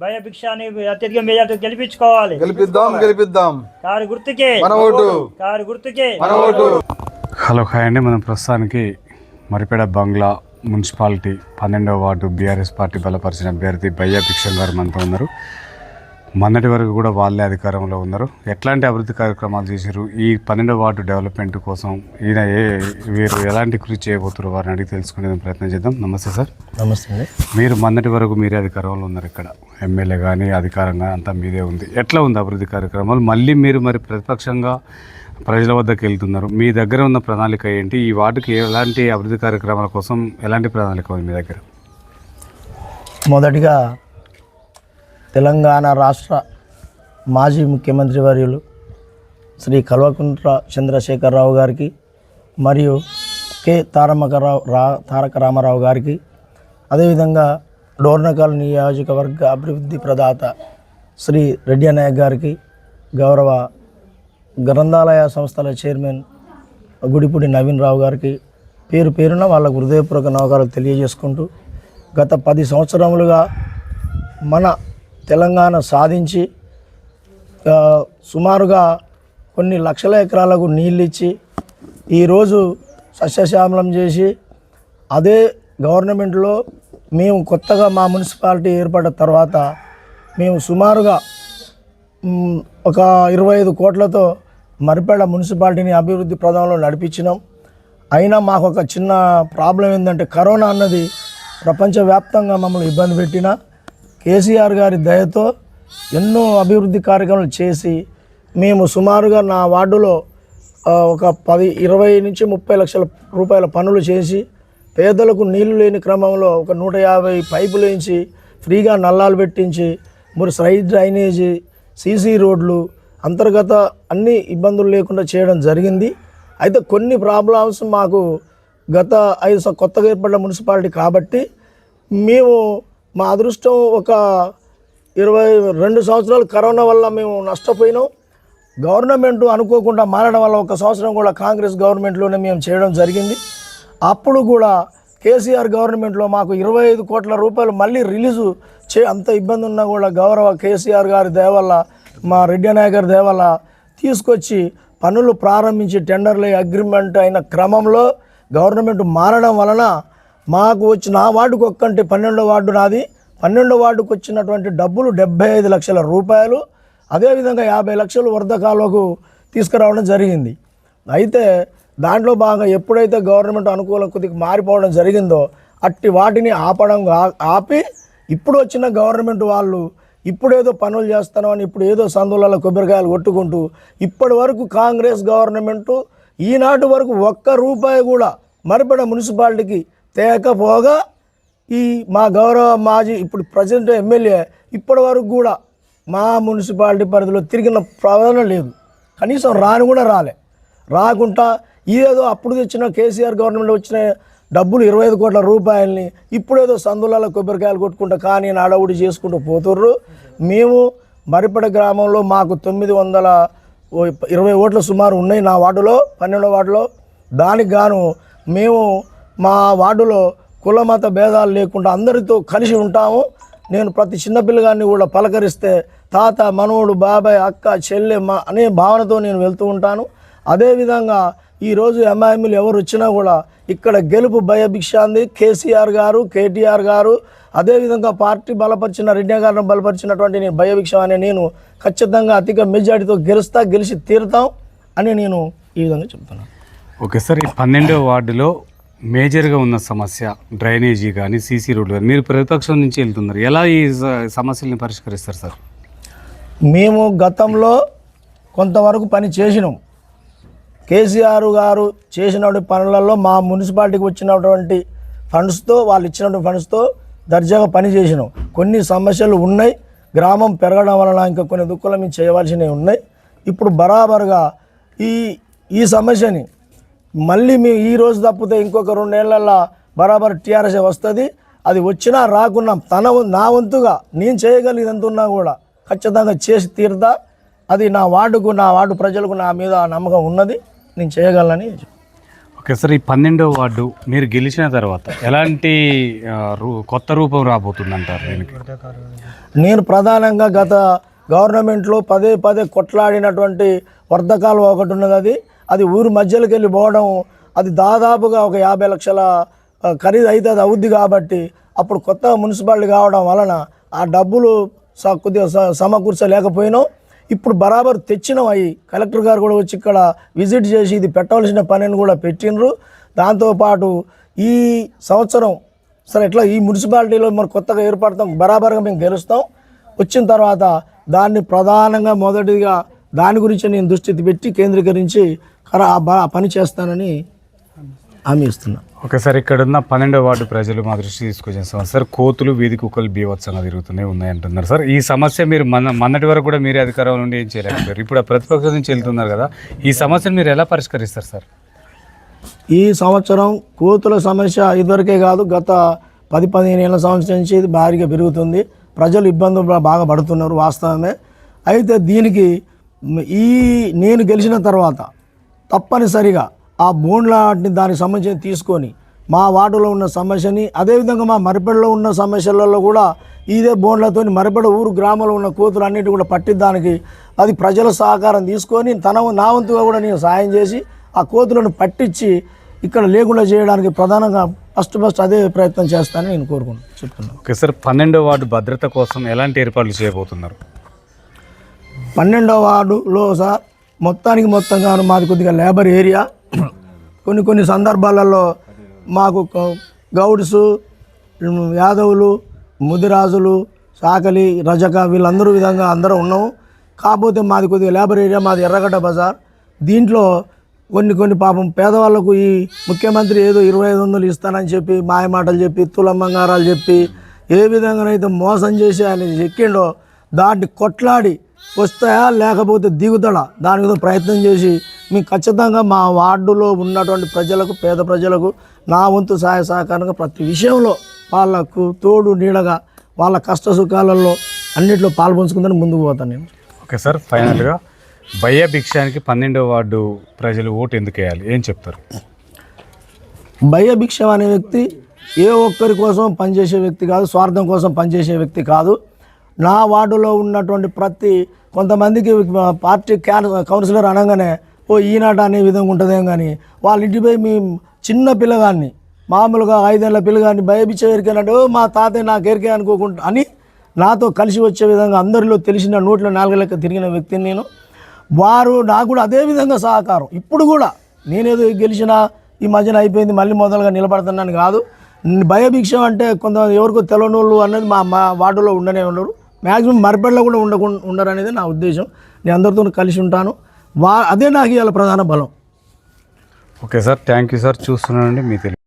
భయభిక్షాన్ని అత్యధిక మెజార్టీ గెలిపించుకోవాలి. గెలిపిద్దాం గెలిపిద్దాం. కారు గుర్తుకే. మన ఓటు. కారు గుర్తుకే. మన ఓటు. హలో హాయ్ అండి. మనం ప్రస్తుతానికి మరిపేడ బంగ్లా మున్సిపాలిటీ పన్నెండవ వార్డు బీఆర్ఎస్ పార్టీ బలపరిచిన అభ్యర్థి బయ్యా భిక్షం గారు మనతో ఉన్నారు. మొన్నటి వరకు కూడా వాళ్ళే అధికారంలో ఉన్నారు. ఎట్లాంటి అభివృద్ధి కార్యక్రమాలు చేశారు? ఈ పన్నెండవ వార్డు డెవలప్మెంట్ కోసం ఈయన ఏ వీరు ఎలాంటి కృషి చేయబోతున్నారు వారిని అడిగి తెలుసుకునే ప్రయత్నం చేద్దాం. నమస్తే సార్. నమస్తే అండి. మీరు మొన్నటి వరకు మీరే అధికారంలో ఉన్నారు ఇక్కడ. ఎమ్మెల్యే కానీ అధికారంగా అంతా మీదే ఉంది. ఎట్లా ఉంది అభివృద్ధి కార్యక్రమాలు? మళ్ళీ మీరు మరి ప్రతిపక్షంగా ప్రజల వద్దకు వెళ్తున్నారు. మీ దగ్గర ఉన్న ప్రణాళిక ఏంటి? ఈ వార్డుకి ఎలాంటి అభివృద్ధి కార్యక్రమాల కోసం ఎలాంటి ప్రణాళిక ఉంది మీ దగ్గర? మొదటిగా తెలంగాణ రాష్ట్ర మాజీ ముఖ్యమంత్రి వర్యులు శ్రీ కల్వకుంట్ర చంద్రశేఖరరావు గారికి మరియు కె. తారమకరావు రా తారక రామారావు గారికి అదేవిధంగా డోర్నకల్ నియోజకవర్గ అభివృద్ధి ప్రదాత శ్రీ రెడ్డి నాయక్ గారికి గౌరవ గ్రంథాలయ సంస్థల చైర్మన్ గుడిపూడి నవీన్ రావు గారికి పేరు పేరున వాళ్ళకు హృదయపూర్వక నవకారాలు తెలియజేసుకుంటూ గత పది సంవత్సరములుగా మన తెలంగాణ సాధించి సుమారుగా కొన్ని లక్షల ఎకరాలకు నీళ్ళు ఇచ్చి ఈరోజు సస్యశ్యామలం చేసి అదే గవర్నమెంట్లో మేము కొత్తగా మా మున్సిపాలిటీ ఏర్పడిన తర్వాత మేము సుమారుగా ఒక ఇరవై ఐదు కోట్లతో మరిపేడ మున్సిపాలిటీని అభివృద్ధి ప్రదంలో నడిపించినాం. అయినా మాకు ఒక చిన్న ప్రాబ్లం ఏంటంటే కరోనా అన్నది ప్రపంచవ్యాప్తంగా మమ్మల్ని ఇబ్బంది పెట్టిన కేసీఆర్ గారి దయతో ఎన్నో అభివృద్ధి కార్యక్రమాలు చేసి మేము సుమారుగా నా వార్డులో ఒక పది ఇరవై నుంచి ముప్పై లక్షల రూపాయల పనులు చేసి పేదలకు నీళ్ళు లేని క్రమంలో ఒక నూట యాభై పైపులు వేయించి ఫ్రీగా నల్లాలు పెట్టించి మరి సైడ్ డ్రైనేజీ సీసీ రోడ్లు అంతర్గత అన్ని ఇబ్బందులు లేకుండా చేయడం జరిగింది. అయితే కొన్ని ప్రాబ్లమ్స్ మాకు గత ఐదు కొత్తగా ఏర్పడిన మున్సిపాలిటీ కాబట్టి మేము మా అదృష్టం ఒక ఇరవై రెండు సంవత్సరాలు కరోనా వల్ల మేము నష్టపోయినాం. గవర్నమెంట్ అనుకోకుండా మారడం వల్ల ఒక సంవత్సరం కూడా కాంగ్రెస్ గవర్నమెంట్లోనే మేము చేయడం జరిగింది. అప్పుడు కూడా కేసీఆర్ గవర్నమెంట్లో మాకు ఇరవై ఐదు కోట్ల రూపాయలు మళ్ళీ రిలీజు చే అంత ఇబ్బంది ఉన్నా కూడా గౌరవ కేసీఆర్ గారి దయవల్ల మా రెడ్డి నాయక్ గారి తీసుకొచ్చి పనులు ప్రారంభించి టెండర్లు అగ్రిమెంట్ అయిన క్రమంలో గవర్నమెంట్ మారడం వలన మాకు వచ్చిన ఆ వార్డుకు ఒక్కంటే పన్నెండో వార్డు నాది. పన్నెండో వార్డుకు వచ్చినటువంటి డబ్బులు డెబ్బై ఐదు లక్షల రూపాయలు అదేవిధంగా యాభై లక్షలు వర్ధకాలకు తీసుకురావడం జరిగింది. అయితే దాంట్లో భాగంగా ఎప్పుడైతే గవర్నమెంట్ అనుకూల కొద్దిగా మారిపోవడం జరిగిందో అట్టి వాటిని ఆపడం ఆ- ఆపి ఇప్పుడు వచ్చిన గవర్నమెంట్ వాళ్ళు ఇప్పుడేదో పనులు చేస్తున్నామని ఇప్పుడు ఏదో సందులలో కొబ్బరికాయలు కొట్టుకుంటూ ఇప్పటి వరకు కాంగ్రెస్ గవర్నమెంటు ఈనాటి వరకు ఒక్క రూపాయి కూడా మరిపడ మున్సిపాలిటీకి తేకపోగా ఈ మా గౌరవ మాజీ ఇప్పుడు ప్రజెంట్ ఎమ్మెల్యే ఇప్పటి వరకు కూడా మా మున్సిపాలిటీ పరిధిలో తిరిగిన ప్రవదన లేదు. కనీసం రాని కూడా రాలే. రాకుండా ఇదేదో అప్పుడు తెచ్చిన కేసీఆర్ గవర్నమెంట్ వచ్చిన డబ్బులు ఇరవై ఐదు కోట్ల రూపాయలని ఇప్పుడేదో సందులలో కొబ్బరికాయలు కొట్టుకుంటా కానీ అడవుడి చేసుకుంటూ పోతుర్రు. మేము మరిపడ గ్రామంలో మాకు తొమ్మిది వందల ఇరవై ఓట్ల సుమారు ఉన్నాయి నా వార్డులో పన్నెండో వార్డులో. దానికి గాను మేము మా వార్డులో కులమత భేదాలు లేకుండా అందరితో కలిసి ఉంటాము. నేను ప్రతి చిన్నపిల్లగాన్ని కూడా పలకరిస్తే తాత మనవడు బాబాయ్ అక్క చెల్లె మా అనే భావనతో నేను వెళ్తూ ఉంటాను. అదేవిధంగా ఈరోజు ఎంఐఎంలు ఎవరు వచ్చినా కూడా ఇక్కడ గెలుపు భయభిక్షాంది కేసీఆర్ గారు కేటీఆర్ గారు అదేవిధంగా పార్టీ బలపరిచిన రెడ్డి గారిని బలపరిచినటువంటి నేను భయభిక్ష అనే నేను ఖచ్చితంగా అధిక మెజార్టీతో గెలుస్తా గెలిచి తీరుతాం అని నేను ఈ విధంగా చెప్తున్నాను. ఓకే సార్ ఈ పన్నెండో వార్డులో మేజర్గా ఉన్న సమస్య డ్రైనేజీ కానీ సీసీ రోడ్లు కానీ మీరు ప్రతిపక్షం నుంచి వెళ్తున్నారు. ఎలా ఈ స- సమస్యల్ని పరిష్కరిస్తారు సార్? మేము గతంలో కొంతవరకు పని చేసినాం. కేసీఆర్ గారు చేసినటువంటి పనులలో మా మున్సిపాలిటీకి వచ్చినటువంటి ఫండ్స్తో వాళ్ళు ఇచ్చినటువంటి ఫండ్స్తో దర్జాగా పని చేసినాం. కొన్ని సమస్యలు ఉన్నాయి. గ్రామం పెరగడం వలన ఇంకా కొన్ని దుక్కులు మేము చేయవలసినవి ఉన్నాయి. ఇప్పుడు బరాబరుగా ఈ ఈ సమస్యని మళ్ళీ మేము ఈ రోజు తప్పితే ఇంకొక రెండేళ్ళలో బరాబర్ టీఆర్ఎస్ వస్తుంది? అది వచ్చినా రాకున్నా తన నా వంతుగా నేను చేయగలిగినంత ఉన్నా కూడా ఖచ్చితంగా చేసి తీరుతా. అది నా వార్డుకు నా వార్డు ప్రజలకు నా మీద నమ్మకం ఉన్నది. నేను చేయగలనని ఓకే సార్ ఈ పన్నెండో వార్డు మీరు గెలిచిన తర్వాత ఎలాంటి కొత్త రూపం రాబోతుంది అంటారు దీనికి? నేను ప్రధానంగా గత గవర్నమెంట్లో పదే పదే కొట్లాడినటువంటి వర్ధకాలు ఒకటి ఉన్నది అది. అది ఊరు మధ్యలోకి వెళ్ళి పోవడం అది దాదాపుగా ఒక యాభై లక్షల ఖరీదు అయితే అది అవుద్ది కాబట్టి అప్పుడు కొత్త మున్సిపాలిటీ కావడం వలన ఆ డబ్బులు స- కొద్దిగా స- సమకూర్చలేకపోయినాం. ఇప్పుడు బరాబర్ తెచ్చినాం అవి. కలెక్టర్ గారు కూడా వచ్చి ఇక్కడ విజిట్ చేసి ఇది పెట్టవలసిన పనిని కూడా పెట్టినరు దాంతోపాటు ఈ సంవత్సరం సరే ఇట్లా ఈ మున్సిపాలిటీలో మనం కొత్తగా ఏర్పడతాం బరాబర్గా మేము గెలుస్తాం. వచ్చిన తర్వాత దాన్ని ప్రధానంగా మొదటిగా దాని గురించి నేను దృష్టి పెట్టి కేంద్రీకరించి కర ఆ పని చేస్తానని హామీ ఇస్తున్నా. ఓకే సార్ ఇక్కడ ఉన్న పన్నెండో వార్డు ప్రజలు మా దృష్టి తీసుకొచ్చిన సమస్య. సార్ కోతులు వీధి కుక్కలు బీభత్సంగా తిరుగుతూనే ఉన్నాయి అంటున్నారు సార్ ఈ సమస్య మీరు మన మొన్నటి వరకు కూడా మీరే అధికారం నుండి ఏం చేయలేకపోయారు ఇప్పుడు ఆ ప్రతిపక్షం నుంచి వెళ్తున్నారు కదా ఈ సమస్యను మీరు ఎలా పరిష్కరిస్తారు సార్? ఈ సంవత్సరం కోతుల సమస్య ఇదివరకే కాదు గత పది పదిహేను ఏళ్ళ సంవత్సరం నుంచి ఇది భారీగా పెరుగుతుంది. ప్రజలు ఇబ్బందులు బాగా పడుతున్నారు వాస్తవమే. అయితే దీనికి ఈ నేను గెలిచిన తర్వాత తప్పనిసరిగా ఆ బోండ్లాటిని దానికి సంబంధించి తీసుకొని మా వార్డులో ఉన్న సమస్యని అదేవిధంగా మా మరిపెడలో ఉన్న సమస్యలలో కూడా ఇదే బోండ్లతో మరిపెడ ఊరు గ్రామంలో ఉన్న కోతులు అన్నిటి కూడా పట్టిద్దానికి అది ప్రజల సహకారం తీసుకొని తన నా వంతుగా కూడా నేను సాయం చేసి ఆ కోతులను పట్టించి ఇక్కడ లేకుండా చేయడానికి ప్రధానంగా ఫస్ట్ ఫస్ట్ అదే ప్రయత్నం చేస్తానని నేను కోరుకుంటున్నాను చెప్తున్నాను. ఓకే సార్ పన్నెండో వార్డు భద్రత కోసం ఎలాంటి ఏర్పాట్లు చేయబోతున్నారు? పన్నెండవ వార్డులో సార్ మొత్తానికి మొత్తంగా మాది కొద్దిగా లేబర్ ఏరియా. కొన్ని కొన్ని సందర్భాలలో మాకు గౌడ్స్ యాదవులు ముదిరాజులు సాకలి రజక వీళ్ళందరూ విధంగా అందరూ ఉన్నాము. కాకపోతే మాది కొద్దిగా లేబర్ ఏరియా మాది ఎర్రగడ్డ బజార్. దీంట్లో కొన్ని కొన్ని పాపం పేదవాళ్ళకు ఈ ముఖ్యమంత్రి ఏదో ఇరవై ఐదు వందలు ఇస్తానని చెప్పి మాయ మాటలు చెప్పి తులమ్మంగారాలు చెప్పి ఏ విధంగానైతే మోసం చేసి ఆయన ఎక్కిండో దాన్ని కొట్లాడి వస్తాయా? లేకపోతే దిగుతాడా? దాని మీద ప్రయత్నం చేసి మేము ఖచ్చితంగా మా వార్డులో ఉన్నటువంటి ప్రజలకు పేద ప్రజలకు నా వంతు సహాయ సహకారంగా ప్రతి విషయంలో వాళ్ళకు తోడు నీడగా వాళ్ళ కష్ట సుఖాలలో అన్నింటిలో పాల్పంచుకుందని ముందుకు పోతాను నేను. ఓకే సార్ ఫైనల్గా భయ్య భిక్షానికి పన్నెండో వార్డు ప్రజలు ఓటు ఎందుకు వేయాలి? ఏం చెప్తారు? భయ భిక్షం అనే వ్యక్తి ఏ ఒక్కరి కోసం పనిచేసే వ్యక్తి కాదు స్వార్థం కోసం పనిచేసే వ్యక్తి కాదు. నా వార్డులో ఉన్నటువంటి ప్రతి కొంతమందికి పార్టీ క్యాన్ కౌన్సిలర్ అనగానే ఓ ఈనాట అనే విధంగా ఉంటుందేం కానీ వాళ్ళ ఇంటిపై మీ చిన్న పిల్లగాన్ని మామూలుగా ఐదేళ్ళ పిల్లగాన్ని భయపించే ఎరికేనంటే ఓ మా తాతయ్య నాకు ఎరికే అనుకోకుండా అని నాతో కలిసి వచ్చే విధంగా అందరిలో తెలిసిన నోట్లో నాలుగు లెక్క తిరిగిన వ్యక్తిని నేను. వారు నాకు కూడా అదే విధంగా సహకారం. ఇప్పుడు కూడా నేనేదో గెలిచిన ఈ మధ్యన అయిపోయింది మళ్ళీ మొదలుగా నిలబడుతున్నాను కాదు. భయభిక్షం అంటే కొంత ఎవరికో తెలియని వాళ్ళు అన్నది మా మా వార్డులో ఉండనే ఉండరు. మ్యాక్సిమం మరిపెడలో కూడా ఉండకుండా ఉండరు అనేది నా ఉద్దేశం. నేను అందరితో కలిసి ఉంటాను. వా అదే నాకు ఇవాళ ప్రధాన బలం. Okay sir. Thank you sir. చూస్తున్నానండి. మీ తెలియదు